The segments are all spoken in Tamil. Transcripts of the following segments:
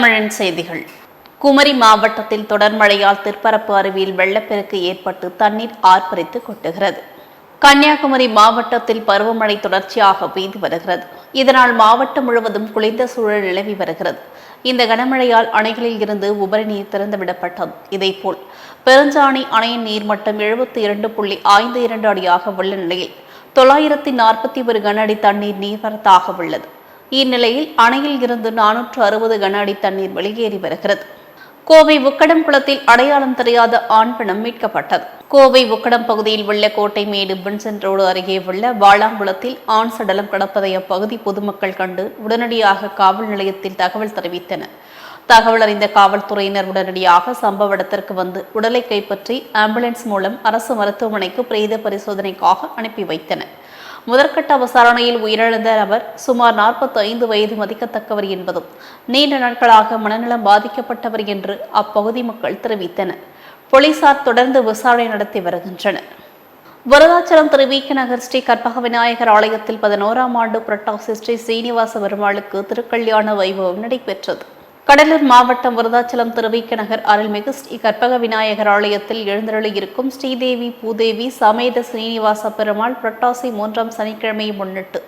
தமிழன் செய்திகள். குமரி மாவட்டத்தில் தொடர் மழையால் திருப்பரப்பு அருவியில் வெள்ளப்பெருக்கு ஏற்பட்டு தண்ணீர் ஆர்ப்பரித்து கொட்டுகிறது. கன்னியாகுமரி மாவட்டத்தில் பருவமழை தொடர்ச்சியாக பெய்து வருகிறது. இதனால் மாவட்டம் முழுவதும் குளிர்ந்த சூழல் நிலவி வருகிறது. இந்த கனமழையால் அணைகளில் இருந்து உபரி நீர் திறந்துவிடப்பட்டது. இதேபோல் பெருஞ்சாணி அணையின் நீர்மட்டம் எழுபத்தி இரண்டு புள்ளி ஐந்து இரண்டு அடியாக உள்ள நிலையில் தொள்ளாயிரத்தி நாற்பத்தி ஒரு கன அடி தண்ணீர் நீர்வரத்தாக உள்ளது. இந்நிலையில் அணையில் இருந்து நானூற்று அறுபது கன அடி தண்ணீர் வெளியேறி வருகிறது. கோவை உக்கடம் குளத்தில் அடையாளம் தெரியாத ஆண் பிணம் மீட்கப்பட்டது. கோவை உக்கடம் பகுதியில் உள்ள கோட்டை மேடு வின்சென்ட் ரோடு அருகே உள்ள வாளாங்குளத்தில் ஆண் சடலம் கிடப்பதை அப்பகுதி பொதுமக்கள் கண்டு உடனடியாக காவல் நிலையத்தில் தகவல் தெரிவித்தனர். தகவல் அறிந்த காவல்துறையினர் உடனடியாக சம்பவ இடத்திற்கு வந்து உடலை கைப்பற்றி ஆம்புலன்ஸ் மூலம் அரசு மருத்துவமனைக்கு பிரேத பரிசோதனைக்காக அனுப்பி வைத்தனர். முதற்கட்ட விசாரணையில் உயிரிழந்த நபர் சுமார் 45 ஐந்து வயது மதிக்கத்தக்கவர் என்பதும் நீண்ட நாட்களாக மனநலம் பாதிக்கப்பட்டவர் என்று அப்பகுதி மக்கள் தெரிவித்தனர். போலீசார் தொடர்ந்து விசாரணை நடத்தி வருகின்றனர். விருதாச்சலம் திருவிக்க நகர் ஸ்ரீ கற்பக விநாயகர் ஆலயத்தில் பதினோராம் ஆண்டு புரட்டாசி ஸ்ரீ சீனிவாச பெருமாளுக்கு திருக்கல்யாண வைபவம் நடைபெற்றது. கடலூர் மாவட்டம் விருதாச்சலம் திருவிக்க நகர் அருள்மிகு ஸ்ரீ கற்பக விநாயகர் ஆலயத்தில் எழுந்தருளியிருக்கும் ஸ்ரீதேவி பூதேவி சமேத ஸ்ரீனிவாச பெருமாள் புரட்டாசி மூன்றாம் சனிக்கிழமையை முன்னிட்டு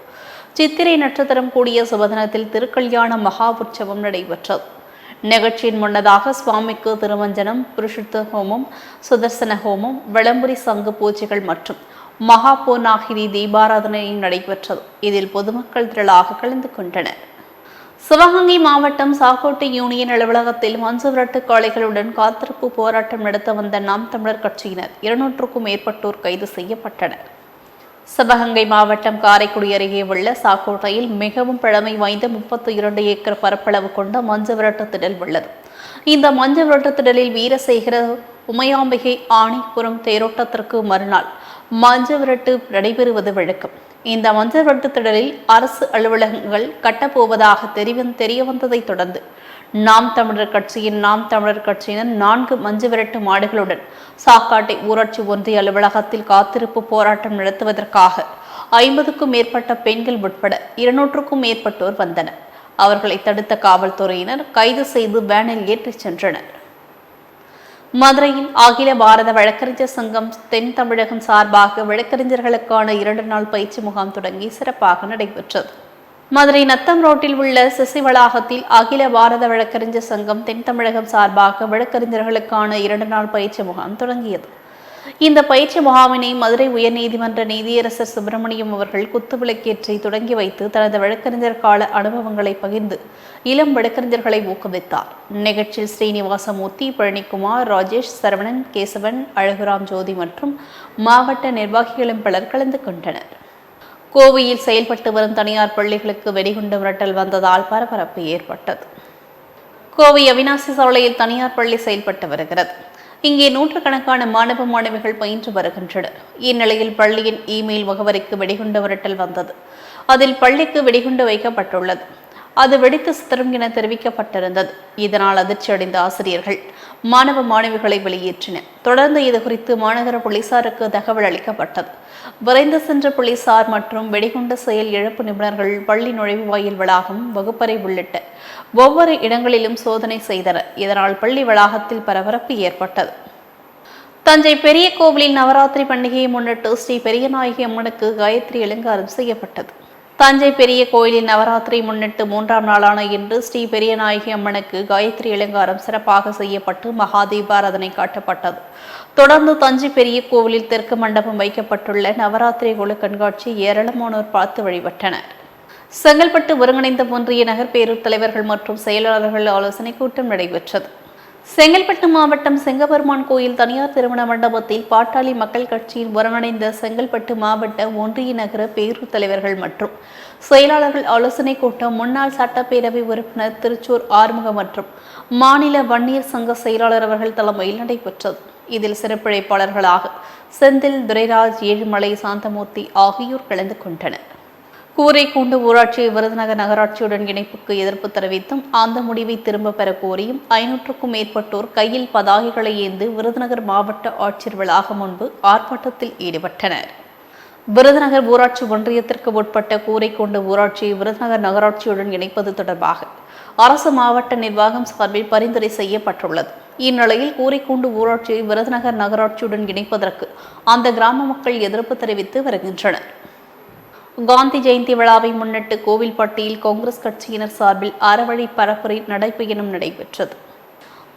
சித்திரை நட்சத்திரம் கூடிய சுபதனத்தில் திருக்கல்யாண மகா உற்சவம் நடைபெற்றது. நிகழ்ச்சியின் முன்னதாக சுவாமிக்கு திருமஞ்சனம் புருஷுத்த ஹோமம் சுதர்சன ஹோமம் விளம்புரி சங்கு பூஜைகள் மற்றும் மகா பூர்ணாகிரி தீபாராதனையும் நடைபெற்றது. இதில் பொதுமக்கள் திரளாக கலந்து கொண்டனர். சிவகங்கை மாவட்டம் சாக்கோட்டை யூனியன் அலுவலகத்தில் மஞ்சுவிரட்டு காளைகளுடன் காத்திருப்பு போராட்டம் நடத்த வந்த நாம் தமிழர் கட்சியினர் இருநூற்றுக்கும் மேற்பட்டோர் கைது செய்யப்பட்டனர். சிவகங்கை மாவட்டம் காரைக்குடி அருகே உள்ள சாக்கோட்டையில் மிகவும் பழமை வாய்ந்த முப்பத்தி இரண்டு ஏக்கர் பரப்பளவு கொண்ட மஞ்சவிரட்டு திடல் உள்ளது. இந்த மஞ்சு திடலில் வீரசேகர உமையாம்பிகை ஆணிபுரம் தேரோட்டத்திற்கு மறுநாள் மஞ்சவிரட்டு நடைபெறுவது வழக்கம். இந்த மஞ்சள் விரட்டு திடலில் அரசு அலுவலகங்கள் கட்டப்போவதாக தெரிவ தெரிய வந்ததை தொடர்ந்து நாம் தமிழர் கட்சியின் நாம் தமிழர் கட்சியினர் நான்கு மஞ்சு விரட்டு மாடுகளுடன் சாக்காட்டை ஊராட்சி ஒன்றிய அலுவலகத்தில் காத்திருப்பு போராட்டம் நடத்துவதற்காக ஐம்பதுக்கும் மேற்பட்ட பெண்கள் உட்பட இருநூற்றுக்கும் மேற்பட்டோர் வந்தனர். அவர்களை தடுத்த காவல்துறையினர் கைது செய்து வேனில் ஏற்றிச் சென்றனர். மதுரையில் அகில பாரத வழக்கறிஞர் சங்கம் தென் தமிழகம் சார்பாக வழக்கறிஞர்களுக்கான இரண்டு நாள் பயிற்சி முகாம் தொடங்கி சிறப்பாக நடைபெற்றது. மதுரை நத்தம் ரோட்டில் உள்ள சிசி வளாகத்தில் அகில பாரத வழக்கறிஞர் சங்கம் தென் தமிழகம் சார்பாக வழக்கறிஞர்களுக்கான இரண்டு நாள் பயிற்சி முகாம் தொடங்கியது. இந்த பயிற்சி முகாமினை மதுரை உயர்நீதிமன்ற நீதியரசர் சுப்பிரமணியம் அவர்கள் குத்துவிளக்கேற்றை தொடங்கி வைத்து தனது வழக்கறிஞர் கால அனுபவங்களை பகிர்ந்து இளம் வழக்கறிஞர்களை ஊக்குவித்தார். நிகழ்ச்சியில் ஸ்ரீனிவாசமூர்த்தி பழனிக்குமார் ராஜேஷ் சரவணன் கேசவன் அழகுராம் ஜோதி மற்றும் மாவட்ட நிர்வாகிகளும் பலர் கலந்து கொண்டனர். கோவையில் செயல்பட்டு வரும் தனியார் பள்ளிகளுக்கு வெடிகுண்டு மிரட்டல் வந்ததால் பரபரப்பு ஏற்பட்டது. கோவை அவினாசி சாலையில் தனியார் பள்ளி செயல்பட்டு வருகிறது. இங்கே நூற்றுக்கணக்கான மாணவ மாணவிகள் பயின்று வருகின்றனர். இந்நிலையில் பள்ளியின் இமெயில் முகவரிக்கு வெடிகுண்டு விரட்டல் வந்தது. அதில் பள்ளிக்கு வெடிகுண்டு வைக்கப்பட்டுள்ளது. அது வெடித்து சித்தரும் என தெரிவிக்கப்பட்டிருந்தது. இதனால் அதிர்ச்சியடைந்த ஆசிரியர்கள் மாணவ மாணவிகளை வெளியேற்றினர். தொடர்ந்து இது குறித்து மாநகர போலீசாருக்கு தகவல் அளிக்கப்பட்டது. விரைந்து சென்ற போலீசார் மற்றும் வெடிகுண்டு செயல் இழப்பு நிபுணர்கள் பள்ளி நுழைவு வாயில் வளாகம் வகுப்பறை உள்ளிட்ட ஒவ்வொரு இடங்களிலும் சோதனை செய்தனர். இதனால் பள்ளி வளாகத்தில் பரபரப்பு ஏற்பட்டது. தஞ்சை பெரிய கோவிலில் நவராத்திரி பண்டிகையை முன்னிட்டு ஸ்ரீ பெரியநாயகி அம்மனுக்கு காயத்ரி அலங்காரம் செய்யப்பட்டது. தஞ்சை பெரிய கோயிலில் நவராத்திரி முன்னிட்டு மூன்றாம் நாளான இன்று ஸ்ரீ பெரியநாயகி அம்மனுக்கு காயத்ரி அலங்காரம் சிறப்பாக செய்யப்பட்டு மகா தீபாராதனை காட்டப்பட்டது. தொடர்ந்து தஞ்சை பெரிய கோவிலில் தெற்கு மண்டபம் வைக்கப்பட்டுள்ள நவராத்திரி குழு கண்காட்சி ஏராளமானோர் பார்த்து வழிபட்டனர். செங்கல்பட்டு ஒருங்கிணைந்த ஒன்றிய நகர் பேரூர் தலைவர்கள் மற்றும் செயலாளர்கள் ஆலோசனை கூட்டம் நடைபெற்றது. செங்கல்பட்டு மாவட்டம் செங்கபெருமான் கோயில் தனியார் திருமண மண்டபத்தில் பாட்டாளி மக்கள் கட்சியின் ஒருங்கிணைந்த செங்கல்பட்டு மாவட்ட ஒன்றிய நகர பேரூர் தலைவர்கள் மற்றும் செயலாளர்கள் ஆலோசனை கூட்டம் முன்னாள் சட்டப்பேரவை உறுப்பினர் திருச்சூர் ஆறுமுகம் மற்றும் மாநில வன்னியர் சங்க செயலாளர் அவர்கள் தலைமையில் நடைபெற்றது. இதில் சிறப்பிழைப்பாளர்களாக செந்தில் துரைராஜ் ஏழுமலை சாந்தமூர்த்தி ஆகியோர் கலந்து கொண்டனர். கூரைக்கூண்டு ஊராட்சியை விருதுநகர் நகராட்சியுடன் இணைப்புக்கு எதிர்ப்பு தெரிவித்தும் அந்த முடிவை திரும்ப பெற கோரியும் ஐநூற்றுக்கும் மேற்பட்டோர் கையில் பதாகைகளை ஏந்து விருதுநகர் மாவட்ட ஆட்சியர் வளாகம் முன்பு ஆர்ப்பாட்டத்தில் ஈடுபட்டனர். விருதுநகர் ஊராட்சி ஒன்றியத்திற்கு உட்பட்ட கூரைக்கூண்டு ஊராட்சியை விருதுநகர் நகராட்சியுடன் இணைப்பது தொடர்பாக அரசு மாவட்ட நிர்வாகம் சார்பில் பரிந்துரை செய்யப்பட்டுள்ளது. இந்நிலையில் கூரைக்கூண்டு ஊராட்சியை விருதுநகர் நகராட்சியுடன் இணைப்பதற்கு அந்த கிராம மக்கள் எதிர்ப்பு தெரிவித்து வருகின்றனர். காந்தி ஜெயந்தி விழாவை முன்னிட்டு கோவில்பட்டியில் காங்கிரஸ் கட்சியினர் சார்பில் அறவழி பரப்புரை நடைபயணம் நடைபெற்றது.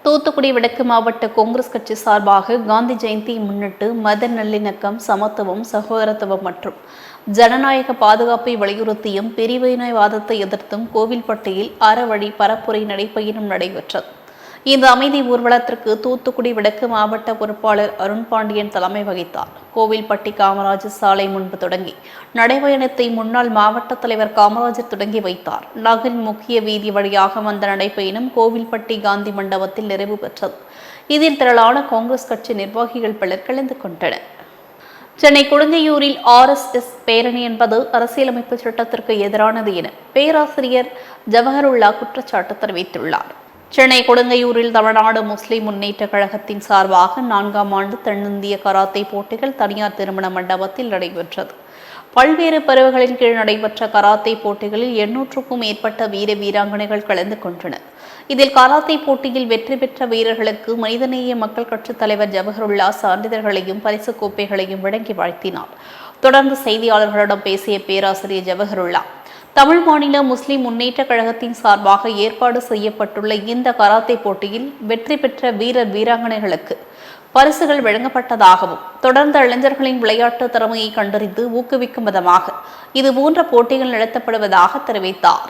தூத்துக்குடி வடக்கு மாவட்ட காங்கிரஸ் கட்சி சார்பாக காந்தி ஜெயந்தியை முன்னிட்டு மத நல்லிணக்கம் சமத்துவம் சகோதரத்துவம் மற்றும் ஜனநாயக பாதுகாப்பை வலியுறுத்தியும் பிரிவினைவாதத்தை எதிர்த்தும் கோவில்பட்டியில் அறவழி பரப்புரை நடைபயணம் நடைபெற்றது. இந்த அமைதி ஊர்வலத்திற்கு தூத்துக்குடி வடக்கு மாவட்ட பொறுப்பாளர் அருண் பாண்டியன் தலைமை வகித்தார். கோவில்பட்டி காமராஜர் சாலை முன்பு தொடங்கி நடைபயணத்தை முன்னாள் மாவட்ட தலைவர் காமராஜர் தொடங்கி வைத்தார். நகரின் முக்கிய வீதி வழியாக வந்த நடைபயணம் கோவில்பட்டி காந்தி மண்டபத்தில் நிறைவு பெற்றது. இதில் திரளான காங்கிரஸ் கட்சி நிர்வாகிகள் பலர் கலந்து கொண்டனர். சென்னை குழந்தையூரில் ஆர்எஸ்எஸ் பேரணி என்பது அரசியலமைப்பு சட்டத்திற்கு எதிரானது என பேராசிரியர் ஜவஹருல்லா குற்றச்சாட்டு தெரிவித்துள்ளார். சென்னை கொடுங்கையூரில் தமிழ்நாடு முஸ்லிம் முன்னேற்ற கழகத்தின் சார்பாக நான்காம் ஆண்டு தென்னிந்திய கராத்தே போட்டிகள் தனியார் திருமண மண்டபத்தில் நடைபெற்றது. பல்வேறு பிரிவுகளின் கீழ் நடைபெற்ற கராத்தே போட்டிகளில் எண்ணூற்றுக்கும் மேற்பட்ட வீர வீராங்கனைகள் கலந்து கொண்டனர். இதில் கராத்தே போட்டியில் வெற்றி பெற்ற வீரர்களுக்கு மனிதநேய மக்கள் கட்சித் தலைவர் ஜவஹருல்லா சான்றிதழ்களையும் பரிசு கோப்பைகளையும் வழங்கி வாழ்த்தினார். தொடர்ந்து செய்தியாளர்களிடம் பேசிய பேராசிரியர் ஜவஹருல்லா தமிழ் மாநில முஸ்லிம் முன்னேற்ற கழகத்தின் சார்பாக ஏற்பாடு செய்யப்பட்டுள்ள இந்த கராத்தே போட்டியில் வெற்றி பெற்ற வீரர் வீராங்கனைகளுக்கு பரிசுகள் வழங்கப்பட்டதாகவும் தொடர்ந்து இளைஞர்களின் விளையாட்டு திறமையை கண்டறிந்து ஊக்குவிக்கும் விதமாக இதுபோன்ற போட்டிகள் நடத்தப்படுவதாக தெரிவித்தார்.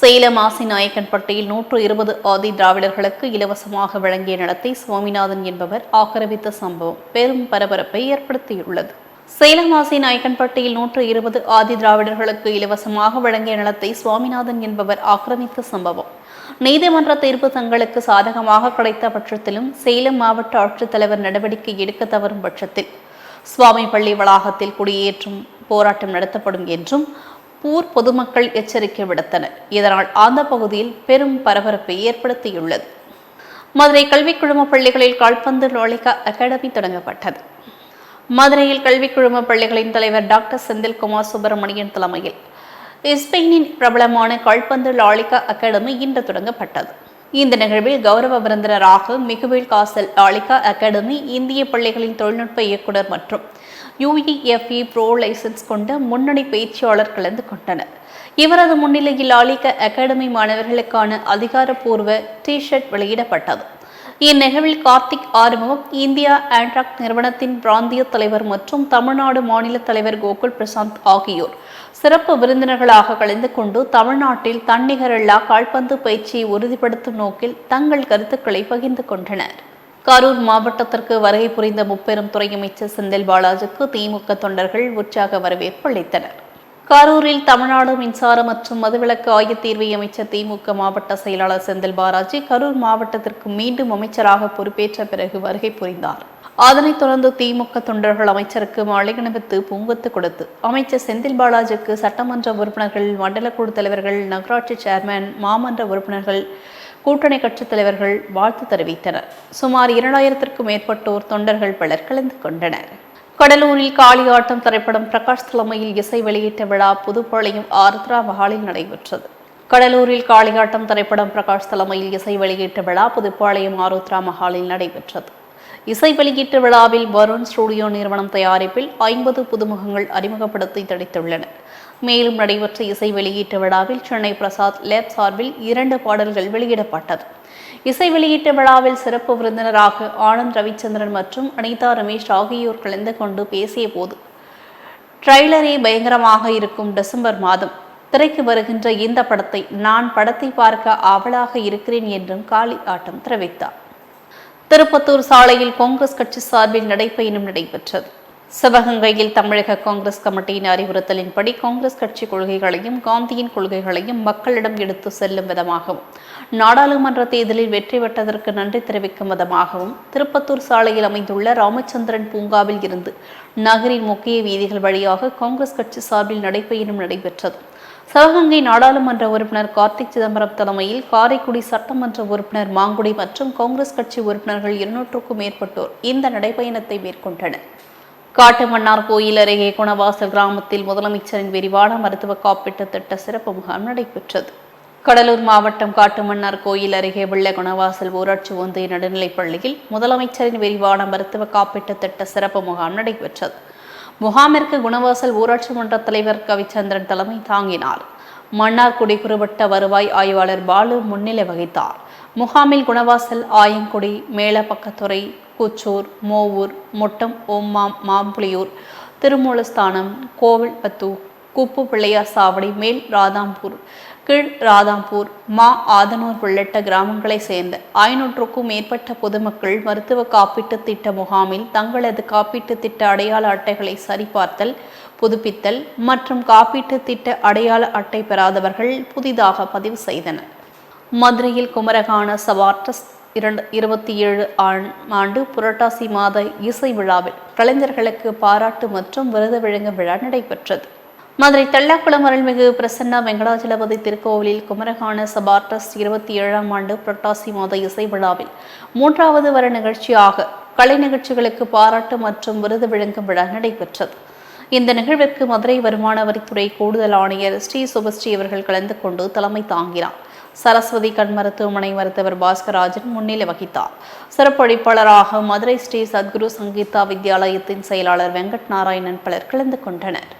சேலம் ஆசி நாயக்கன்பட்டியில் நூற்று இருபது ஆதி திராவிடர்களுக்கு இலவசமாக வழங்கிய நடத்தை சுவாமிநாதன் என்பவர் ஆக்கிரமித்த சம்பவம் பெரும் பரபரப்பை ஏற்படுத்தியுள்ளது. சேலம் சேலமாசி நாயக்கன்பட்டியில் நூற்று இருபது ஆதி திராவிடர்களுக்கு இலவசமாக வழங்கிய நிலத்தை சுவாமிநாதன் என்பவர் ஆக்கிரமித்த சம்பவம். நீதிமன்ற தீர்ப்பு தங்களுக்கு சாதகமாக கிடைத்த பட்சத்திலும் சேலம் மாவட்ட ஆட்சித்தலைவர் நடவடிக்கை எடுக்க தவறும் பட்சத்தில் சுவாமி பள்ளி வளாகத்தில் குடியேற்றும் போராட்டம் நடத்தப்படும் என்றும் பூர் பொதுமக்கள் எச்சரிக்கை விடுத்தனர். இதனால் அந்த பகுதியில் பெரும் பரபரப்பை ஏற்படுத்தியுள்ளது. மதுரை கல்விக் குழும பள்ளிகளில் கால்பந்து லோலிகா அகாடமி தொடங்கப்பட்டது. மதுரையில் கல்வி குழும பள்ளிகளின் தலைவர் டாக்டர் செந்தில்குமார் சுப்பிரமணியன் தலைமையில். ஸ்பெயினின் பிரபலமான கால்பந்து லாலிகா அகாடமி இன்று தொடங்கப்பட்டது. இந்த நிகழ்வில் கௌரவ விருந்தினராக மிகுவில் காசல் லாலிகா அகாடமி இந்திய பள்ளிகளின் தொழில்நுட்ப இயக்குனர் மற்றும் யுஇஎஃப்இ ப்ரோ லைசன்ஸ் கொண்ட முன்னணி பயிற்சியாளர் கலந்து கொண்டனர். இவரது முன்னிலையில் லாலிகா அகாடமி மாணவர்களுக்கான அதிகாரப்பூர்வ டி ஷர்ட் வெளியிடப்பட்டது. இந்நிகழ்வில் கார்த்திக் ஆறுமுகம் இந்தியா ஆண்ட்ராக் நிறுவனத்தின் பிராந்திய தலைவர் மற்றும் தமிழ்நாடு மாநில தலைவர் கோகுல் பிரசாந்த் ஆகியோர். சிறப்பு விருந்தினர்களாக கலந்து கொண்டு தமிழ்நாட்டில் தன்னிகரில்லா கால்பந்து பயிற்சியை உறுதிப்படுத்தும் நோக்கில் தங்கள் கருத்துக்களை பகிர்ந்து கொண்டனர். கரூர் மாவட்டத்திற்கு வருகை புரிந்த முப்பெரும் துறை அமைச்சர் செந்தில் பாலாஜிக்கு திமுக தொண்டர்கள் உற்சாக வரவேற்பு அளித்தனர். கரூரில் தமிழ்நாடு மின்சார மற்றும் மதுவிலக்கு ஆயத்தீர்வை அமைச்சர் திமுக மாவட்ட செயலாளர் செந்தில் பாலாஜி கரூர் மாவட்டத்திற்கு மீண்டும் அமைச்சராக பொறுப்பேற்ற பிறகு வருகை புரிந்தார். அதனைத் தொடர்ந்து திமுக தொண்டர்கள் அமைச்சருக்கு மாலை அணிவித்து பூங்கொத்து கொடுத்து அமைச்சர் செந்தில் பாலாஜிக்கு சட்டமன்ற உறுப்பினர்கள் மண்டல குழு தலைவர்கள் நகராட்சி சேர்மன் மாமன்ற உறுப்பினர்கள் கூட்டணி கட்சித் தலைவர்கள் வாழ்த்து தெரிவித்தனர். சுமார் இரண்டாயிரத்திற்கும் மேற்பட்டோர் தொண்டர்கள் பலர் கலந்து கொண்டனர். கடலூரில் காளியாட்டம் திரைப்படம் பிரகாஷ் தலைமையில் இசை வெளியிட்ட விழா புதுப்பாளையம் ஆருத்ரா மஹாலில் நடைபெற்றது. கடலூரில் காளியாட்டம் திரைப்படம் பிரகாஷ் தலைமையில் இசை வெளியீட்டு விழா புதுப்பாளையம் ஆருத்ரா மஹாலில் நடைபெற்றது. இசை வெளியீட்டு விழாவில் வருண் ஸ்டுடியோ நிறுவனம் தயாரிப்பில் ஐம்பது புதுமுகங்கள் அறிமுகப்படுத்தி தடித்துள்ளனர் மேலும் நடைபெற்ற இசை வெளியீட்டு விழாவில் சென்னை பிரசாத் லேப் சார்பில் இரண்டு பாடல்கள் வெளியிடப்பட்டது. இசை வெளியீட்டு விழாவில் சிறப்பு விருந்தினராக ஆனந்த் ரவிச்சந்திரன் மற்றும் அனிதா ரமேஷ் ஆகியோர் கலந்து கொண்டு பேசிய போது ட்ரைலரே பயங்கரமாக இருக்கும் டிசம்பர் மாதம். திரைக்கு வருகின்ற இந்த படத்தை நான் படத்தை பார்க்க ஆவலாக இருக்கிறேன் என்றும் காளி ஆட்டம் தெரிவித்தார். திருப்பத்தூர் சாலையில் காங்கிரஸ் கட்சி சார்பில் நடைப்பயணம் நடைபெற்றது. சிவகங்கையில் தமிழக காங்கிரஸ் கமிட்டியின் அறிவுறுத்தலின்படி காங்கிரஸ் கட்சி கொள்கைகளையும் காந்தியின் கொள்கைகளையும் மக்களிடம் எடுத்து செல்லும் விதமாகவும் நாடாளுமன்ற தேர்தலில் வெற்றி பெற்றதற்கு நன்றி தெரிவிக்கும் விதமாகவும் திருப்பத்தூர் சாலையில் அமைந்துள்ள ராமச்சந்திரன் பூங்காவில் இருந்து நகரின் முக்கிய வீதிகள் வழியாக காங்கிரஸ் கட்சி சார்பில் நடைபயணம் நடைபெற்றது. சிவகங்கை நாடாளுமன்ற உறுப்பினர் கார்த்திக் சிதம்பரம் தலைமையில் காரைக்குடி சட்டமன்ற உறுப்பினர் மாங்குடி மற்றும் காங்கிரஸ் கட்சி உறுப்பினர்கள் இருநூற்றுக்கும் மேற்பட்டோர் இந்த நடைபயணத்தை மேற்கொண்டனர். காட்டுமன்னார் கோயில் அருகே குணவாசல் கிராமத்தில் முதலமைச்சரின் விரிவான மருத்துவ காப்பீட்டு திட்ட சிறப்பு முகாம் நடைபெற்றது. கடலூர் மாவட்டம் காட்டுமன்னார் கோயில் அருகே உள்ள குணவாசல் ஊராட்சி ஒன்றிய நடுநிலைப் பள்ளியில் முதலமைச்சரின் விரிவான மருத்துவ காப்பீட்டு திட்ட சிறப்பு முகாம் நடைபெற்றது. முகாமிற்கு குணவாசல் ஊராட்சி மன்ற தலைவர் கவிச்சந்திரன் தலைமை தாங்கினார். மன்னார்குடி குறுவட்ட வருவாய் ஆய்வாளர் பாலு முன்னிலை வகித்தார். முகாமில் குணவாசல் ஆயங்குடி மேலப்பக்கத்துறை கூச்சூர் மோவூர் மொட்டம் ஓம்மாம் மாம்புலியூர் திருமூலஸ்தானம் கோவில்பத்தூர் குப்பு பிள்ளையார் சாவடி மேல் ராதாம்பூர் கீழ் ராதாம்பூர் மா ஆதனூர் உள்ளிட்ட கிராமங்களைச் சேர்ந்த ஐநூற்றுக்கும் மேற்பட்ட பொதுமக்கள் மருத்துவ காப்பீட்டுத் திட்ட முகாமில் தங்களது காப்பீட்டுத் திட்ட அடையாள அட்டைகளை சரிபார்த்தல் புதுப்பித்தல் மற்றும் காப்பீட்டுத் திட்ட அடையாள அட்டை பெறாதவர்கள் புதிதாக பதிவு செய்தனர். மதுரையில் குமரகான சவார்டஸ் இரண்டு இருபத்தி ஏழு ஆண்டு புரட்டாசி மாத இசை விழாவில் கலைஞர்களுக்கு பாராட்டு மற்றும் விருது வழங்கும் விழா நடைபெற்றது. மதுரை தெள்ளக்குளம் அருள்மிகு பிரசன்னா வெங்கடாஜலபதி திருக்கோவிலில் குமரகான சபார்டஸ் இருபத்தி ஏழாம் ஆண்டு புரட்டாசி மாத இசை விழாவில் மூன்றாவது வர நிகழ்ச்சியாக கலை நிகழ்ச்சிகளுக்கு பாராட்டு மற்றும் விருது வழங்கும் விழா நடைபெற்றது. இந்த நிகழ்விற்கு மதுரை வருமான வரித்துறை கூடுதல் ஆணையர் ஸ்ரீ சுபஸ்ரீ அவர்கள் கலந்து கொண்டு தலைமை தாங்கினார். சரஸ்வதி கண் மருத்துவமனை மருத்துவர் பாஸ்கராஜன் முன்னிலை வகித்தார். சிறப்பு மதுரை ஸ்ரீ சத்குரு சங்கீதா வித்யாலயத்தின் செயலாளர் வெங்கட் நாராயணன் பலர் கலந்து கொண்டனர்.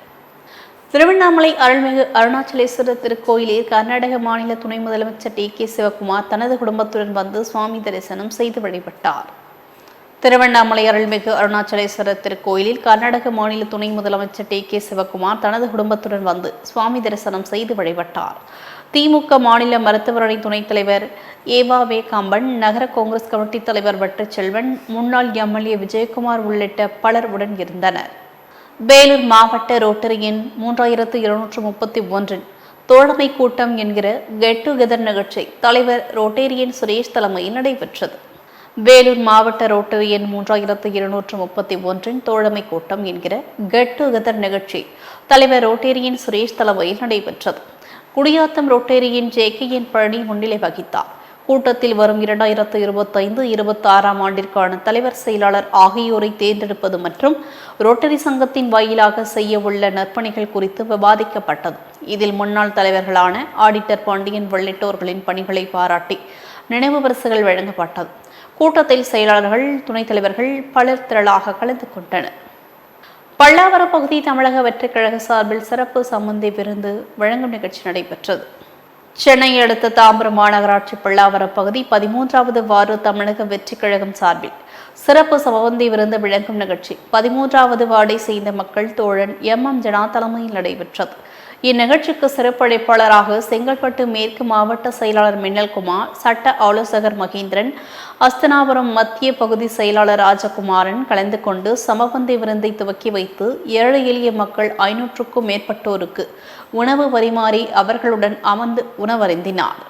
திருவண்ணாமலை அருள்மிகு அருணாச்சலேஸ்வரர் திருக்கோயிலில் கர்நாடக மாநில துணை முதலமைச்சர் டி. கே. சிவகுமார் தனது குடும்பத்துடன் வந்து சுவாமி தரிசனம் செய்து வழிபட்டார். திருவண்ணாமலை அருள்மிகு அருணாச்சலேஸ்வரர் திருக்கோயிலில் கர்நாடக மாநில துணை முதலமைச்சர் டி. கே. சிவகுமார் தனது குடும்பத்துடன் வந்து சுவாமி தரிசனம் செய்து வழிபட்டார். திமுக மாநில மருத்துவரணி துணைத் தலைவர் ஏவா வே கம்பன் நகர காங்கிரஸ் கமிட்டி தலைவர் வெற்றிச்செல்வன் முன்னாள் எம்எல்ஏ விஜயகுமார் உள்ளிட்ட பலர் உடன் இருந்தனர். வேலூர் மாவட்ட ரோட்டரியின் மூன்றாயிரத்து இருநூற்று முப்பத்தி ஒன்றில் தோழமை கூட்டம் என்கிற கெட் டுகெதர் நிகழ்ச்சி தலைவர் ரோட்டேரியன் சுரேஷ் தலைமையில் நடைபெற்றது. வேலூர் மாவட்ட ரோட்டரியன் மூன்றாயிரத்து இருநூற்று முப்பத்தி ஒன்றின் தோழமை கூட்டம் என்கிற கெட் டுகெதர் நிகழ்ச்சி தலைவர் ரோட்டேரியன் சுரேஷ் தலைமையில் நடைபெற்றது. Gudiyatham ரொட்டேரியின் J K N Palani முன்னிலை வகித்தார். கூட்டத்தில் வரும் இரண்டாயிரத்து இருபத்தைந்து இருபத்தி ஆறாம் ஆண்டிற்கான தலைவர் செயலாளர் ஆகியோரை தேர்ந்தெடுப்பது மற்றும் ரோட்டரி சங்கத்தின் வாயிலாக செய்ய உள்ள நற்பணிகள் குறித்து விவாதிக்கப்பட்டது. இதில் முன்னாள் தலைவர்களான ஆடிட்டர் பாண்டியன் உள்ளிட்டோர்களின் பணிகளை பாராட்டி நினைவு பரிசுகள் வழங்கப்பட்டது. கூட்டத்தில் செயலாளர்கள் துணைத் தலைவர்கள் பலர் திரளாக கலந்து கொண்டனர். பல்லாவரம் பகுதி தமிழக வெற்றிக் கழக சார்பில் சிறப்பு சம்மந்தி விருந்து வழங்கும் நிகழ்ச்சி நடைபெற்றது. சென்னையை அடுத்த தாம்பரம் மாநகராட்சி பல்லாவரம் பகுதி பதிமூன்றாவது வார்டு தமிழக வெற்றிக் கழகம் சார்பில் சிறப்பு சமபந்தி விருந்து விளங்கும் நிகழ்ச்சி. பதிமூன்றாவது வார்டை சேர்ந்த மக்கள் தோழன் எம் எம் ஜனா தலைமையில் நடைபெற்றது. இந்நிகழ்ச்சிக்கு சிறப்பளிப்பாளராக செங்கல்பட்டு மேற்கு மாவட்ட செயலாளர் மின்னல்குமார் சட்ட ஆலோசகர் மகேந்திரன் அஸ்தனாபுரம் மத்திய பகுதி செயலாளர் ராஜகுமாரன் கலந்து கொண்டு சமபந்தி விருந்தை துவக்கி வைத்து ஏழை எளிய மக்கள் ஐநூற்றுக்கும் மேற்பட்டோருக்கு உணவு பரிமாறி அவர்களுடன் அமர்ந்து உணவருந்தினார்.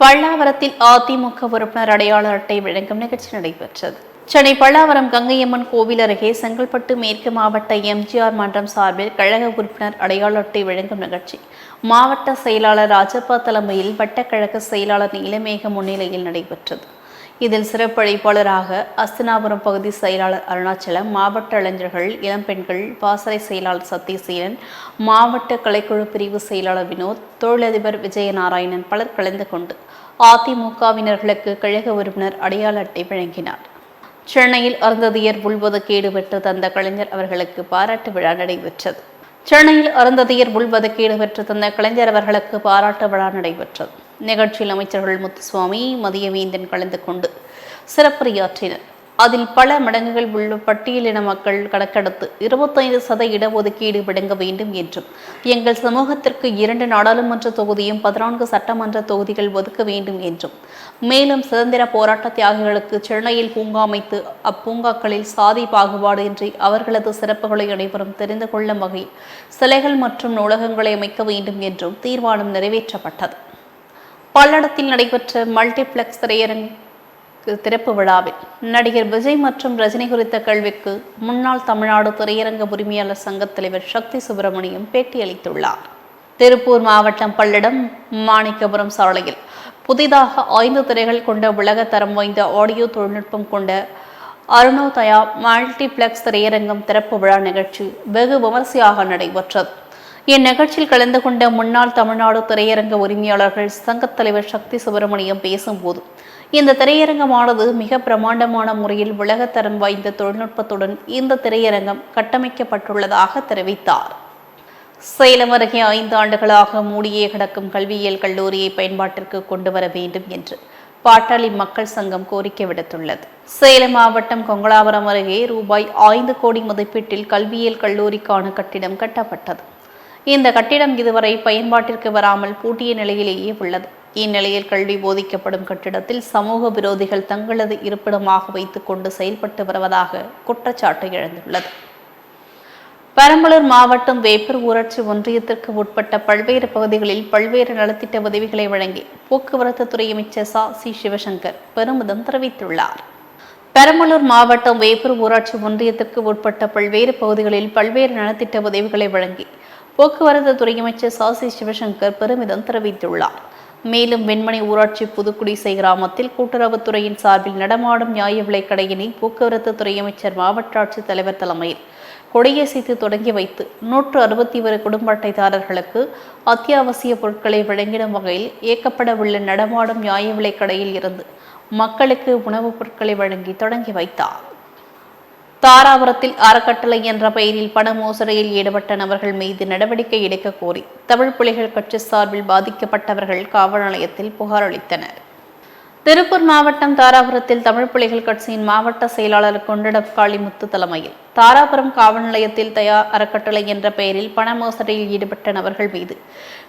பல்லாவரத்தில் அதிமுக உறுப்பினர் அடையாள அட்டை வழங்கும் நிகழ்ச்சி நடைபெற்றது. சென்னை பல்லாவரம் கங்கையம்மன் கோவில் அருகே செங்கல்பட்டு மேற்கு மாவட்ட எம்ஜிஆர் மன்றம் சார்பில் கழக உறுப்பினர் அடையாள அட்டை வழங்கும் நிகழ்ச்சி. மாவட்ட செயலாளர் ராஜப்பா தலைமையில் வட்டக்கழக செயலாளர் நீலமேக முன்னிலையில் நடைபெற்றது. இதில் சிறப்பழைப்பாளராக அஸ்தினாபுரம் பகுதி செயலாளர் அருணாச்சலம் மாவட்ட இளைஞர்கள் இளம்பெண்கள் பாசறை செயலாளர் சத்தியசீலன் மாவட்ட கலைக்குழு பிரிவு செயலாளர் வினோத் தொழிலதிபர் விஜயநாராயணன் பலர் கலந்து கொண்டு அதிமுகவினர்களுக்கு கழக உறுப்பினர் அடையாள அட்டை வழங்கினார். சென்னையில் அருந்ததியர் உள்ஒதுக்கீடு பெற்று தந்த கலைஞர் அவர்களுக்கு பாராட்டு விழா நடைபெற்றது. சென்னையில் அருந்ததியர் உள்ஒதுக்கீடு பெற்று தந்த கலைஞர் அவர்களுக்கு பாராட்டு விழா நடைபெற்றது. நிகழ்ச்சியில் அமைச்சர்கள் முத்துசுவாமி மதியவேந்தன் கலந்து கொண்டு சிறப்புரையாற்றினர். அதில் பல மடங்குகள் உள்ள பட்டியலின மக்கள் கணக்கெடுத்து இருபத்தைந்து சத இடஒதுக்கீடு வழங்க வேண்டும் என்றும் எங்கள் சமூகத்திற்கு இரண்டு நாடாளுமன்ற தொகுதியும் பதினான்கு சட்டமன்ற தொகுதிகள் ஒதுக்க வேண்டும் என்றும் மேலும் சுதந்திர போராட்ட தியாகிகளுக்கு சென்னையில் பூங்கா அமைத்து அப்பூங்காக்களில் சாதி பாகுபாடு இன்றி அவர்களது சிறப்புகளை அனைவரும் தெரிந்து கொள்ளும் வகையில் சிலைகள் மற்றும் நூலகங்களை அமைக்க வேண்டும் என்றும் தீர்மானம் நிறைவேற்றப்பட்டது. பல்லடத்தில் நடைபெற்ற மல்டிப்ளெக்ஸ் திரையரங்கு திறப்பு விழாவில் நடிகர் விஜய் மற்றும் ரஜினி குறித்த கேள்விக்கு முன்னாள் தமிழ்நாடு திரையரங்க உரிமையாளர் சங்கத் தலைவர் சக்தி சுப்பிரமணியம் பேட்டியளித்துள்ளார். திருப்பூர் மாவட்டம் பல்லடம் மாணிக்கபுரம் சாலையில் புதிதாக ஐந்து திரைகள் கொண்ட உலகத்தரம் தரம் வாய்ந்த ஆடியோ தொழில்நுட்பம் கொண்ட அருணோதயா மல்டிபிளெக்ஸ் திரையரங்கம் திறப்பு விழா நிகழ்ச்சி வெகு விமர்சையாக நடைபெற்றது. இந்நிகழ்ச்சியில் கலந்து கொண்ட முன்னாள் தமிழ்நாடு திரையரங்க உரிமையாளர்கள் சங்கத் தலைவர் சக்தி சுப்பிரமணியம் பேசும்போது இந்த திரையரங்கமானது மிக பிரமாண்டமான முறையில் உலகத்தரம் வாய்ந்த தொழில்நுட்பத்துடன் இந்த திரையரங்கம் கட்டமைக்கப்பட்டுள்ளதாக தெரிவித்தார். சேலம் அருகே ஐந்து ஆண்டுகளாக மூடியே கிடக்கும் கல்வியியல் கல்லூரியை பயன்பாட்டிற்கு கொண்டு வர வேண்டும் என்று பாட்டாளி மக்கள் சங்கம் கோரிக்கை விடுத்துள்ளது. சேலம் மாவட்டம் கொங்கலாபுரம் அருகே ரூபாய் ஐந்து கோடி மதிப்பீட்டில் கல்வியியல் கல்லூரிக்கான கட்டிடம் கட்டப்பட்டது. இந்த கட்டிடம் இதுவரை பயன்பாட்டிற்கு வராமல் பூட்டிய நிலையிலேயே உள்ளது. இந்நிலையில் கல்வி போதிக்கப்படும் கட்டிடத்தில் சமூக விரோதிகள் தங்களது இருப்பிடமாக வைத்துக்கொண்டு செயல்பட்டு வருவதாக குற்றச்சாட்டு எழுந்துள்ளது. பெரம்பலூர் மாவட்டம் வேப்பூர் ஊராட்சி ஒன்றியத்திற்கு உட்பட்ட பல்வேறு பகுதிகளில் பல்வேறு நலத்திட்ட உதவிகளை வழங்கி போக்குவரத்து துறை அமைச்சர் சா. சி. சிவசங்கர் பெருமிதம் தெரிவித்துள்ளார். பெரம்பலூர் மாவட்டம் வேப்பூர் ஊராட்சி ஒன்றியத்திற்கு உட்பட்ட பல்வேறு பகுதிகளில் பல்வேறு நலத்திட்ட உதவிகளை வழங்கி போக்குவரத்து துறை அமைச்சர் சா. சி. சிவசங்கர் பெருமிதம் தெரிவித்துள்ளார். மேலும் வெண்மணி ஊராட்சி புதுக்குடிசை கிராமத்தில் கூட்டுறவுத்துறையின் சார்பில் நடமாடும் நியாய விலைக் கடையினை போக்குவரத்து துறை அமைச்சர் மாவட்ட ஆட்சித் தலைவர் தலைமையில் கொடியசைத்து தொடங்கி வைத்து நூற்று அறுபத்தி ஒரு குடும்ப அட்டைதாரர்களுக்கு அத்தியாவசிய பொருட்களை வழங்கிடும் வகையில் இயக்கப்படவுள்ள நடமாடும் நியாய விலைக் கடையில் இருந்து மக்களுக்கு உணவுப் பொருட்களை வழங்கி தொடங்கி வைத்தார். தாராபுரத்தில் அறக்கட்டளை என்ற பெயரில் பண மோசடியில் ஈடுபட்ட நபர்கள் மீது நடவடிக்கை எடுக்க கோரி தமிழ் புலிகள் கட்சி சார்பில் பாதிக்கப்பட்டவர்கள் காவல் நிலையத்தில் புகார் அளித்தனர். திருப்பூர் மாவட்டம் தாராபுரத்தில் தமிழ் புலிகள் கட்சியின் மாவட்ட செயலாளர் கொண்டடம் காளிமுத்து தலைமையில். தாராபுரம் காவல் நிலையத்தில் தயார் அறக்கட்டளை என்ற பெயரில் பண மோசடியில் ஈடுபட்ட நபர்கள் மீது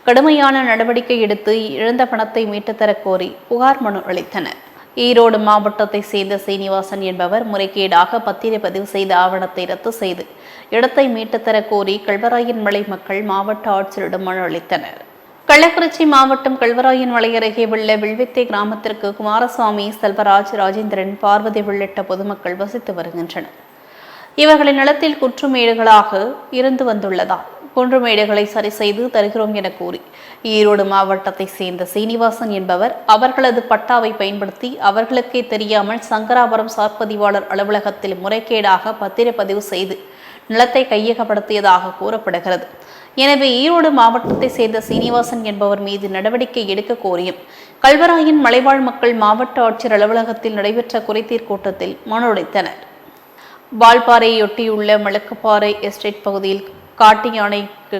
கடுமையான நடவடிக்கை எடுத்து இழந்த பணத்தை மீட்டுத்தரக் கோரி புகார் மனு அளித்தனர். ஈரோடு மாவட்டத்தை சேர்ந்த சீனிவாசன் என்பவர் முறைகேடாக பத்திரை பதிவு செய்த ஆவணத்தை ரத்து செய்து இடத்தை மீட்டுத்தரக் கோரி கல்வராயன் மலை மக்கள் மாவட்ட ஆட்சியரிடம் மனு அளித்தனர். கள்ளக்குறிச்சி மாவட்டம் கல்வராயன் மலை அருகே உள்ள வில்வித்தை கிராமத்திற்கு குமாரசுவாமி செல்வராஜ் ராஜேந்திரன் பார்வதி உள்ளிட்ட பொதுமக்கள் வசித்து வருகின்றனர். இவர்களின் நிலத்தில் குற்றுமேடுகளாக இருந்து வந்துள்ளதால் குன்றுமேடுகளை சரி செய்து தருகிறோம் என கூறி ஈரோடு மாவட்டத்தை சேர்ந்த சீனிவாசன் என்பவர் அவர்களது பட்டாவை பயன்படுத்தி அவர்களுக்கே தெரியாமல் சங்கராபுரம் சார்பதிவாளர் அலுவலகத்தில் முறைகேடாக பத்திரப்பதிவு செய்து நிலத்தை கையகப்படுத்தியதாக கூறப்படுகிறது. எனவே ஈரோடு மாவட்டத்தை சேர்ந்த சீனிவாசன் என்பவர் மீது நடவடிக்கை எடுக்க கோரியும். கல்வராயன் மலைவாழ் மக்கள் மாவட்ட ஆட்சியர் அலுவலகத்தில் நடைபெற்ற குறைதீர் கூட்டத்தில் மனு அளித்தனர். வால்பாறையொட்டியுள்ள மலக்குப்பாறை எஸ்டேட் பகுதியில் காட்டு யானைக்கு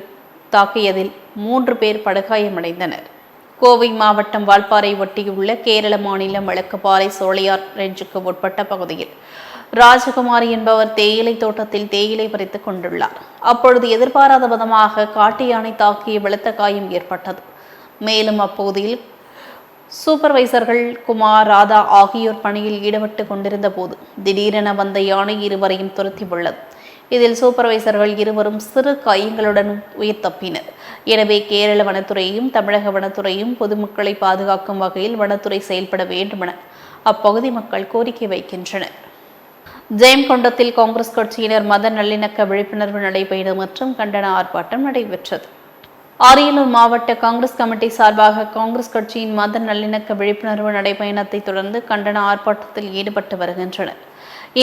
தாக்கியதில் மூன்று பேர் படுகாயமடைந்தனர். கோவை மாவட்டம் வால்பாறை ஒட்டியுள்ள கேரள மாநிலம் வழக்குப்பாறை சோழையார் ரேஞ்சுக்கு உட்பட்ட பகுதியில் ராஜகுமாரி என்பவர் தேயிலை தோட்டத்தில் தேயிலை பறித்துக் கொண்டுள்ளார். அப்பொழுது எதிர்பாராத விதமாக காட்டு யானை தாக்கிய வெளுத்த காயம் ஏற்பட்டது. மேலும் அப்பகுதியில் சூப்பர்வைசர்கள் குமார் ராதா ஆகியோர் பணியில் ஈடுபட்டு கொண்டிருந்த போது திடீரென வந்த யானை இருவரையும் துரத்தி உள்ளது. இதில் சூப்பர்வைசர்கள் இருவரும் சிறு காயங்களுடன் உயிர் தப்பினர். எனவே கேரள வனத்துறையும் தமிழக வனத்துறையும் பொதுமக்களை பாதுகாக்கும் வகையில் வனத்துறை செயல்பட வேண்டுமென அப்பகுதி மக்கள் கோரிக்கை வைக்கின்றனர். ஜெயம்கொண்டத்தில் காங்கிரஸ் கட்சியினர் மத நல்லிணக்க விழிப்புணர்வு நடைபயணம் மற்றும் கண்டன ஆர்ப்பாட்டம் நடைபெற்றது. அரியலூர் மாவட்ட காங்கிரஸ் கமிட்டி சார்பாக காங்கிரஸ் கட்சியின் மத நல்லிணக்க விழிப்புணர்வு நடைபயணத்தை தொடர்ந்து கண்டன ஆர்ப்பாட்டத்தில் ஈடுபட்டு வருகின்றனர்.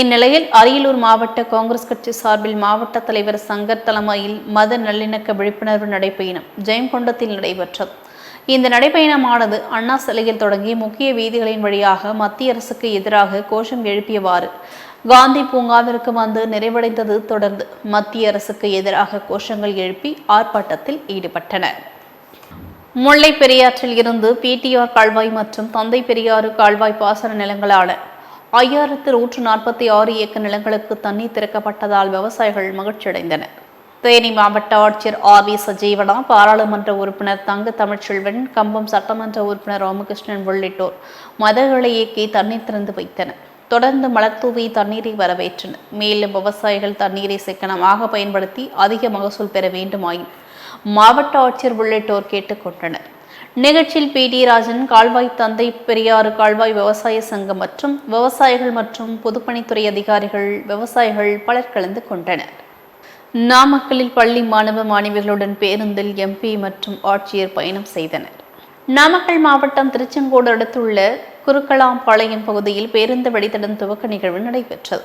இந்நிலையில் அரியலூர் மாவட்ட காங்கிரஸ் கட்சி சார்பில் மாவட்ட தலைவர் சங்கர் தலைமையில் மத நல்லிணக்க விழிப்புணர்வு நடைபயணம் ஜெயங்கொண்டத்தில் நடைபெற்றது. இந்த நடைபயணமானது அண்ணா சிலையில் தொடங்கி முக்கிய வீதிகளின் வழியாக மத்திய அரசுக்கு எதிராக கோஷம் எழுப்பியவாறு காந்தி பூங்காவிற்கு வந்து நிறைவடைந்தது தொடர்ந்து மத்திய அரசுக்கு எதிராக கோஷங்கள் எழுப்பி ஆர்ப்பாட்டத்தில் ஈடுபட்டனர். முல்லை பெரியாற்றில் இருந்து பிடிஆர் கால்வாய் மற்றும் தந்தை பெரியாறு கால்வாய் பாசன நிலங்களான ஐயாயிரத்து நூற்று நாற்பத்தி ஆறு ஏக்கர் நிலங்களுக்கு தண்ணீர் திறக்கப்பட்டதால் விவசாயிகள் மகிழ்ச்சியடைந்தனர். தேனி மாவட்ட ஆட்சியர் ஆர் வி சஜீவனா பாராளுமன்ற உறுப்பினர் தங்க தமிழ்ச்செல்வன் கம்பம் சட்டமன்ற உறுப்பினர் ராமகிருஷ்ணன் உள்ளிட்டோர் மதகளை இயக்கி தண்ணீர் திறந்து வைத்தனர். தொடர்ந்து மலர் தூவி தண்ணீரை வரவேற்றனர். மேலும் விவசாயிகள் தண்ணீரை சிக்கனமாக பயன்படுத்தி அதிக மகசூல் பெற வேண்டுமாயின் மாவட்ட ஆட்சியர் உள்ளிட்டோர் கேட்டுக்கொண்டனர். நிகழ்ச்சியில் பி. டி. ராஜன் கால்வாய் தந்தை பெரியாறு கால்வாய் விவசாய சங்கம் மற்றும் விவசாயிகள் மற்றும் பொதுப்பணித்துறை அதிகாரிகள் விவசாயிகள் பலர் கலந்து கொண்டனர். நாமக்கலில் பள்ளி மாணவ மாணவிகளுடன் பேருந்தில் எம்பி மற்றும் ஆட்சியர் பயணம் செய்தனர். நாமக்கல் மாவட்டம் திருச்செங்கோடு அடுத்துள்ள குருக்கலாம்பாளையம் பகுதியில் பேருந்து வழித்தடம் துவக்க நிகழ்வு நடைபெற்றது.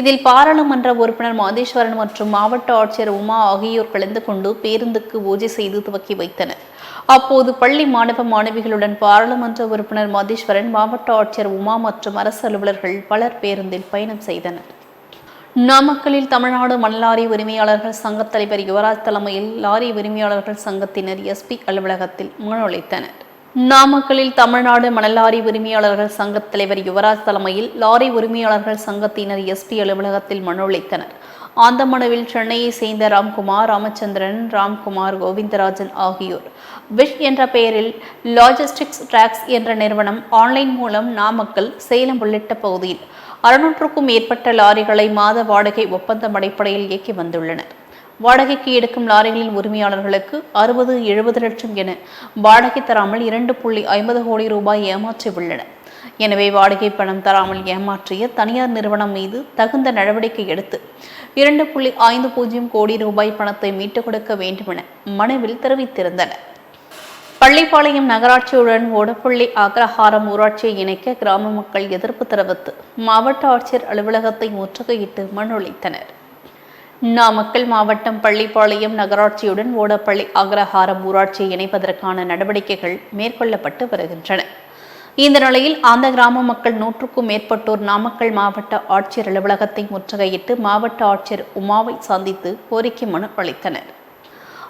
இதில் பாராளுமன்ற உறுப்பினர் மாதேஸ்வரன் மற்றும் மாவட்ட ஆட்சியர் உமா ஆகியோர் கலந்து கொண்டு பேருந்துக்கு பூஜை செய்து துவக்கி வைத்தனர். அப்போது பள்ளி மாணவ மாணவிகளுடன் பாராளுமன்ற உறுப்பினர் மாதேஸ்வரன் மாவட்ட ஆட்சியர் உமா மற்றும் அரசு அலுவலர்கள் பலர் பேருந்தில் பயணம் செய்தனர். நாமக்கலில் தமிழ்நாடு மணலாரி உரிமையாளர்கள் சங்கத் தலைவர் யுவராஜ் தலைமையில் லாரி உரிமையாளர்கள் சங்கத்தினர் எஸ்பி அலுவலகத்தில் முன்னுழைத்தனர் நாமக்கலில் தமிழ்நாடு மணலாரி உரிமையாளர்கள் சங்கத் தலைவர் யுவராஜ் தலைமையில் லாரி உரிமையாளர்கள் சங்கத்தினர் எஸ்பி அலுவலகத்தில் மனுழைத்தனர் அளித்தனர். அந்த மனுவில் சென்னையை சேர்ந்த ராம்குமார் ராமச்சந்திரன் ராம்குமார் கோவிந்தராஜன் ஆகியோர். விஷ் என்ற பெயரில் லாஜிஸ்டிக்ஸ் டிராக்ஸ் என்ற நிறுவனம் ஆன்லைன் மூலம் நாமக்கல் சேலம் உள்ளிட்ட பகுதியில் அறுநூற்றுக்கும் மேற்பட்ட லாரிகளை மாத வாடகை ஒப்பந்தம் அடிப்படையில் இயக்கி வந்துள்ளனர். வாடகைக்கு எடுக்கும் லாரிகளின் உரிமையாளர்களுக்கு அறுபது எழுபது லட்சம் என வாடகை தராமல் இரண்டு புள்ளி ஐம்பது கோடி ரூபாய் ஏமாற்றியுள்ளனர். எனவே வாடகை பணம் தராமல் ஏமாற்றிய தனியார் நிறுவனம் மீது தகுந்த நடவடிக்கை எடுத்து இரண்டு புள்ளி ஐந்து பூஜ்ஜியம் கோடி ரூபாய் பணத்தை மீட்டுக் கொடுக்க வேண்டுமென மனுவில் தெரிவித்திருந்தனர். பள்ளிப்பாளையம் நகராட்சியுடன் ஓடப்பள்ளி அக்ரஹாரம் ஊராட்சியை இணைக்க கிராம மக்கள் எதிர்ப்பு தெரிவித்து மாவட்ட ஆட்சியர் அலுவலகத்தை முற்றுகையிட்டு மனு அளித்தனர். நாமக்கல் மாவட்டம் பள்ளிப்பாளையம் நகராட்சியுடன் ஓடப்பள்ளி அக்ரஹாரம் ஊராட்சியை இணைப்பதற்கான நடவடிக்கைகள் மேற்கொள்ளப்பட்டு வருகின்றன. இந்த நிலையில் அந்த கிராம மக்கள் நூற்றுக்கும் மேற்பட்டோர் நாமக்கல் மாவட்ட ஆட்சியர் அலுவலகத்தை முற்றுகையிட்டு மாவட்ட ஆட்சியர் உமாவை சந்தித்து கோரிக்கை மனு அளித்தனர்.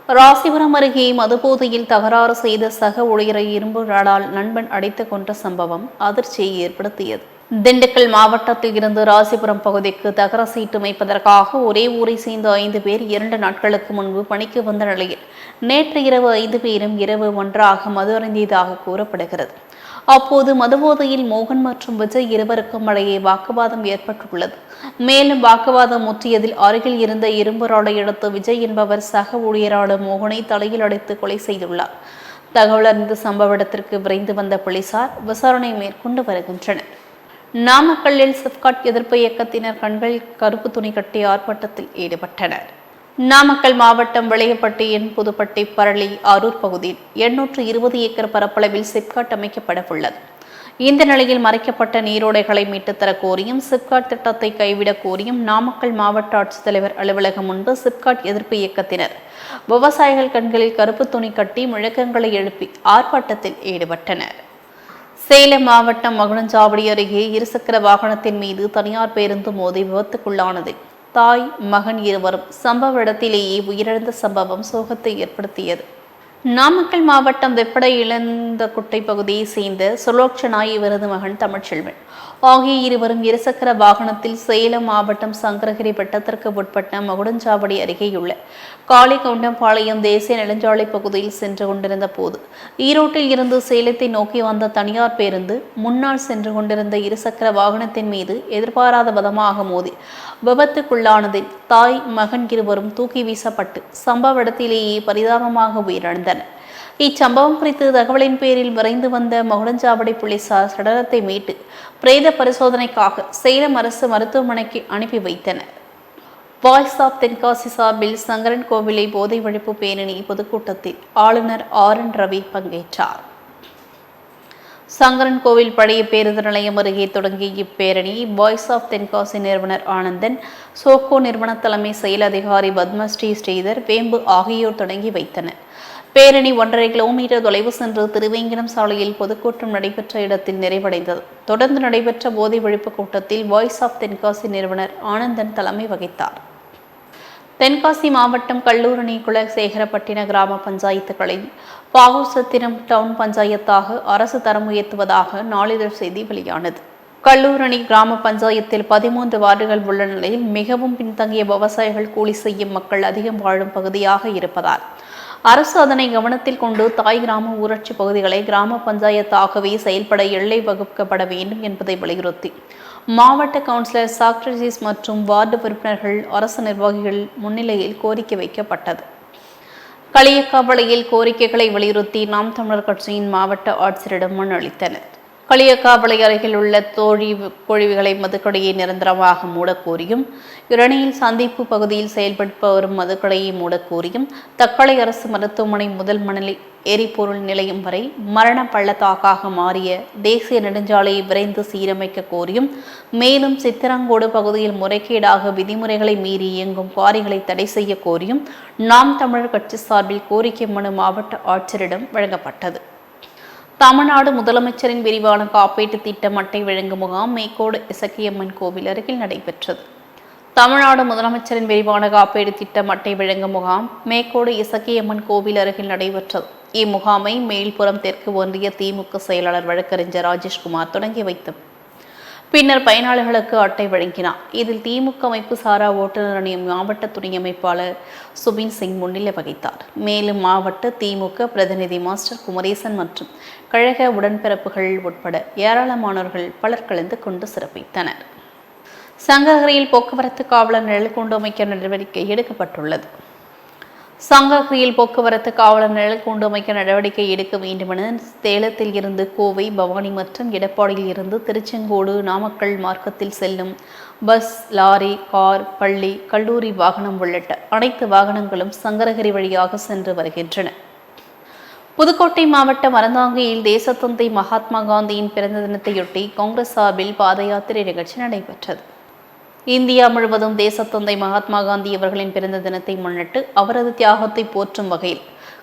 ராசிபுரம் அருகே மதுபோதையில் தகராறு செய்த சக ஊழியரை இரும்பு ராடால் நண்பன் அடைத்து கொன்ற சம்பவம் அதிர்ச்சியை ஏற்படுத்தியது. திண்டுக்கல் மாவட்டத்தில் இருந்து ராசிபுரம் பகுதிக்கு தகர சீட்டு அமைப்பதற்காக ஒரே ஊரை சேர்ந்த ஐந்து பேர் இரண்டு நாட்களுக்கு முன்பு பணிக்கு வந்த நிலையில் நேற்று இரவு ஐந்து பேரும் இரவு ஒன்றாக மது அருந்தியதாக கூறப்படுகிறது. அப்போது மதுபோதையில் மோகன் மற்றும் விஜய் இருவருக்கும் இடையே வாக்குவாதம் ஏற்பட்டுள்ளது. மேலும் வாக்குவாதம் முற்றியதில் அருகில் இருந்த இரும்பு ராடை எடுத்து விஜய் என்பவர் சக ஊழியரான மோகனை தலையில் அடைத்து கொலை செய்துள்ளார். தகவல் அறிந்து சம்பவ இடத்திற்கு விரைந்து வந்த போலீசார் விசாரணை மேற்கொண்டு வருகின்றனர். நாமக்கல்லில் சிப்காட் எதிர்ப்பு இயக்கத்தினர் கண்கள் கருப்பு துணி கட்டி ஆர்ப்பாட்டத்தில் ஈடுபட்டனர். நாமக்கல் மாவட்டம் விளையப்பட்டியின் புதுப்பட்டி பரளி அரூர் பகுதியில் எண்ணூற்று இருபது ஏக்கர் பரப்பளவில் சிப்காட் அமைக்கப்பட உள்ளது இந்த நிலையில் மறைக்கப்பட்ட நீரோடைகளை மீட்டுத்தர கோரியும் சிப்காட் திட்டத்தை கைவிடக் கோரியும் நாமக்கல் மாவட்ட ஆட்சித்தலைவர் அலுவலகம் முன்பு சிப்காட் எதிர்ப்பு இயக்கத்தினர். விவசாயிகள் கண்களில் கருப்பு துணி கட்டி முழக்கங்களை எழுப்பி ஆர்ப்பாட்டத்தில் ஈடுபட்டனர். சேலம் மாவட்டம் மகுடஞ்சாவடி அருகே இருசக்கர வாகனத்தின் மீது தனியார் பேருந்து மோதி விபத்துக்குள்ளானது. தாய் மகன் இருவரும் சம்பவ இடத்திலேயே உயிரிழந்த சம்பவம் சோகத்தை ஏற்படுத்தியது. நாமக்கல் மாவட்டம் வெப்படை இழந்த குட்டை பகுதியை சேர்ந்த சுலோக்ஷனா இவரது மகன் தமிழ்ச்செல்வன். ஆகிய இருவரும் இருசக்கர வாகனத்தில் சேலம் மாவட்டம் சங்கரகிரி வட்டத்திற்கு உட்பட்ட மகுடஞ்சாவடி அருகேயுள்ள காளிகவுண்டம்பாளையம் தேசிய நெடுஞ்சாலை பகுதியில் சென்று கொண்டிருந்த போது ஈரோட்டில் இருந்து சேலத்தை நோக்கி வந்த தனியார் பேருந்து முன்னால் சென்று கொண்டிருந்த இருசக்கர வாகனத்தின் மீது எதிர்பாராத விதமாக மோதி விபத்துக்குள்ளானதில் தாய் மகன் இருவரும் தூக்கி வீசப்பட்டு சம்பவ இடத்திலேயே பரிதாபமாக உயிரிழந்தனர். இச்சம்பவம் குறித்து தகவலின் பேரில் விரைந்து வந்த மகுடஞ்சாவடி போலீசார் சடலத்தை மீட்டு பிரேத பரிசோதனைக்காக சேலம் அரசு மருத்துவமனைக்கு அனுப்பி வைத்தனர். வாய்ஸ் ஆஃப் தென்காசி சார்பில் சங்கரன் கோவிலை போதை ஒழிப்பு பேரணி பொதுக்கூட்டத்தில் ஆளுநர் ஆர் என் ரவி பங்கேற்றார். சங்கரன் கோவில் பழைய பேருந்து நிலையம் அருகே தொடங்கிய இப்பேரணி வாய்ஸ் ஆஃப் தென்காசி நிறுவனர் ஆனந்தன் சோகோ நிறுவன தலைமை செயல் அதிகாரி பத்மஸ்ரீ ஸ்ரீதர் வேம்பு ஆகியோர் தொடங்கி வைத்தனர். பேரணி ஒன்றரை கிலோமீட்டர் தொலைவு சென்று திருவேங்கிரம் சாலையில் பொதுக்கூட்டம் நடைபெற்ற இடத்தில் நிறைவடைந்தது. தொடர்ந்து நடைபெற்ற போதை ஒழிப்பு கூட்டத்தில் வாய்ஸ் ஆஃப் தென்காசி நிறுவனர் ஆனந்தன் தலைமை வகித்தார். தென்காசி மாவட்டம் கல்லூரணி குலசேகரப்பட்டின கிராம பஞ்சாயத்துகளில் பாகூசத்திரம் டவுன் பஞ்சாயத்தாக அரசு தரம் உயர்த்துவதாக நாளிதழ் செய்தி வெளியானது. கல்லூரணி கிராம பஞ்சாயத்தில் பதிமூன்று வார்டுகள் உள்ள நிலையில் மிகவும் பின்தங்கிய விவசாயிகள் கூலி செய்யும் மக்கள் அதிகம் வாழும் பகுதியாக இருப்பதால் அரசு அதனை கவனத்தில் கொண்டு தாய் கிராம ஊராட்சி பகுதிகளை கிராம பஞ்சாயத்தாகவே செயல்பட எல்லை வகுக்கப்பட வேண்டும் என்பதை வலியுறுத்தி மாவட்ட கவுன்சிலர் சாக்ரட்டிஸ் மற்றும் வார்டு உறுப்பினர்கள் அரசு நிர்வாகிகள் முன்னிலையில் கோரிக்கை வைக்கப்பட்டது. களியக்காவளையில் கோரிக்கைகளை வலியுறுத்தி நாம் தமிழர் கட்சியின் மாவட்ட ஆட்சியரிடம் மனு அளித்தனர். களியக்காவளை அருகில் உள்ள தோழி கொழிவுகளை மதுக்கடையை நிரந்தரமாக மூடக்கோரியும் இரணியில் சந்திப்பு பகுதியில் செயல்பட்டு வரும் மதுக்கடையை மூடக்கோரியும் தக்கலை அரசு மருத்துவமனை முதல் மணலி எரிபொருள் நிலையம் வரை மரண பள்ளத்தாக்காக மாறிய தேசிய நெடுஞ்சாலையை விரைந்து சீரமைக்க கோரியும் மேலும் சித்திரங்கோடு பகுதியில் முறைகேடாக விதிமுறைகளை மீறி இயங்கும் குவாரிகளை தடை செய்ய கோரியும் நாம் தமிழர் கட்சி சார்பில் கோரிக்கை மனு மாவட்ட ஆட்சியரிடம் வழங்கப்பட்டது. தமிழ்நாடு முதலமைச்சரின் விரிவான காப்பீட்டு திட்டம் அட்டை வழங்கும் முகாம் மேக்கோடு இசக்கியம்மன் கோவில் அருகில் நடைபெற்றது. தமிழ்நாடு முதலமைச்சரின் விரிவான காப்பீடு திட்டம் அட்டை வழங்கும் முகாம் மேக்கோடு இசக்கியம்மன் கோவில் அருகில் நடைபெற்றது. இம்முகாமை மேல்புறம் தெற்கு ஒன்றிய திமுக செயலாளர் வழக்கறிஞர் ராஜேஷ்குமார் தொடங்கி வைத்தார் பின்னர் பயனாளிகளுக்கு அட்டை வழங்கினார். இதில் திமுக அமைப்பு சாரா ஓட்டுநர் அணியம் மாவட்ட துணை அமைப்பாளர் சுபின் சிங் முன்னிலை வகித்தார். மேலும் மாவட்ட திமுக பிரதிநிதி மாஸ்டர் குமரேசன் மற்றும் கழக உடன்பிறப்புகள் உட்பட ஏராளமானவர்கள் பலர் கலந்து கொண்டு சிறப்பித்தனர். சங்ககிரியில் போக்குவரத்து காவலர் நிழல் கொண்டு அமைக்க நடவடிக்கை எடுக்கப்பட்டுள்ளது. சங்ககிரியில் போக்குவரத்து காவலர் நிழல் கொண்டு அமைக்க நடவடிக்கை எடுக்க வேண்டுமென சேலத்தில் இருந்து கோவை பவானி மற்றும் எடப்பாடியில் இருந்து திருச்செங்கோடு நாமக்கல் மார்க்கத்தில் செல்லும் பஸ் லாரி கார் பள்ளி கல்லூரி வாகனம் உள்ளிட்ட அனைத்து வாகனங்களும் சங்கரகிரி வழியாக சென்று வருகின்றன. புதுக்கோட்டை மாவட்டம் மரந்தாங்கியில் தேசத்தந்தை மகாத்மா காந்தியின் பிறந்த தினத்தையொட்டி காங்கிரஸ் சார்பில் பாத யாத்திரை நிகழ்ச்சி நடைபெற்றது. இந்தியா முழுவதும் தேசத்தந்தை மகாத்மா காந்தி அவர்களின் பிறந்த தினத்தை முன்னிட்டு அவரது தியாகத்தை போற்றும் வகையில்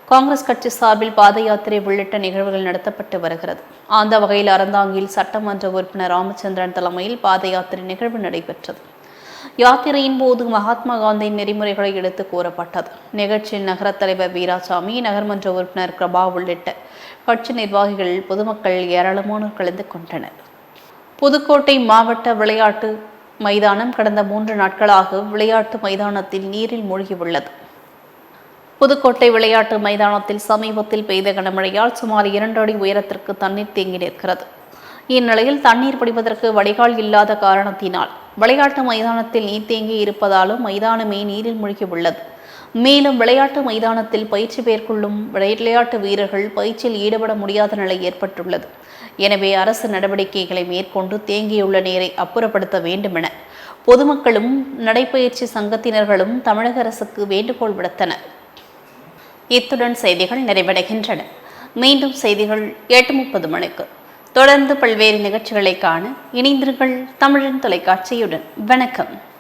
காங்கிரஸ் கட்சி சார்பில் பாத யாத்திரை உள்ளிட்ட நிகழ்வுகள் நடத்தப்பட்டு வருகிறது. அந்த வகையில் அறந்தாங்கியில் சட்டமன்ற உறுப்பினர் ராமச்சந்திரன் தலைமையில் பாத யாத்திரை நிகழ்வு நடைபெற்றது. யாத்திரையின் போது மகாத்மா காந்தியின் நெறிமுறைகளை எடுத்து கூறப்பட்டது. நிகழ்ச்சியில் நகர தலைவர் வீராசாமி நகர்மன்ற உறுப்பினர் பிரபா உள்ளிட்ட கட்சி நிர்வாகிகள் பொதுமக்கள் ஏராளமானோர் கலந்து கொண்டனர். புதுக்கோட்டை மாவட்ட விளையாட்டு மைதானம் கடந்த மூன்று நாட்களாக விளையாட்டு மைதானத்தில் நீரில் மூழ்கியுள்ளது. புதுக்கோட்டை விளையாட்டு மைதானத்தில் சமீபத்தில் பெய்த கனமழையால் சுமார் இரண்டு அடி உயரத்திற்கு தண்ணீர் தேங்கி நிற்கிறது. இந்நிலையில் தண்ணீர் பிடிப்பதற்கு வடிகால் இல்லாத காரணத்தினால் விளையாட்டு மைதானத்தில் நீர் தேங்கி இருப்பதாலும் மைதானமே நீரில் மூழ்கியுள்ளது. மேலும் விளையாட்டு மைதானத்தில் பயிற்சி மேற்கொள்ளும் விளையாட்டு வீரர்கள் பயிற்சியில் ஈடுபட முடியாத நிலை ஏற்பட்டுள்ளது. எனவே அரசு நடவடிக்கைகளை மேற்கொண்டு தேங்கியுள்ள நீரை அப்புறப்படுத்த வேண்டுமென பொதுமக்களும் நடைபயிற்சி சங்கத்தினர்களும் தமிழக அரசுக்கு வேண்டுகோள் விடுத்தனர். இத்துடன் செய்திகள் நிறைவடைகின்றன. மீண்டும் செய்திகள் எட்டு முப்பது மணிக்கு. தொடர்ந்து பல்வேறு நிகழ்ச்சிகளை காண இணைந்திருங்கள் தமிழின் தொலைக்காட்சியுடன். வணக்கம்.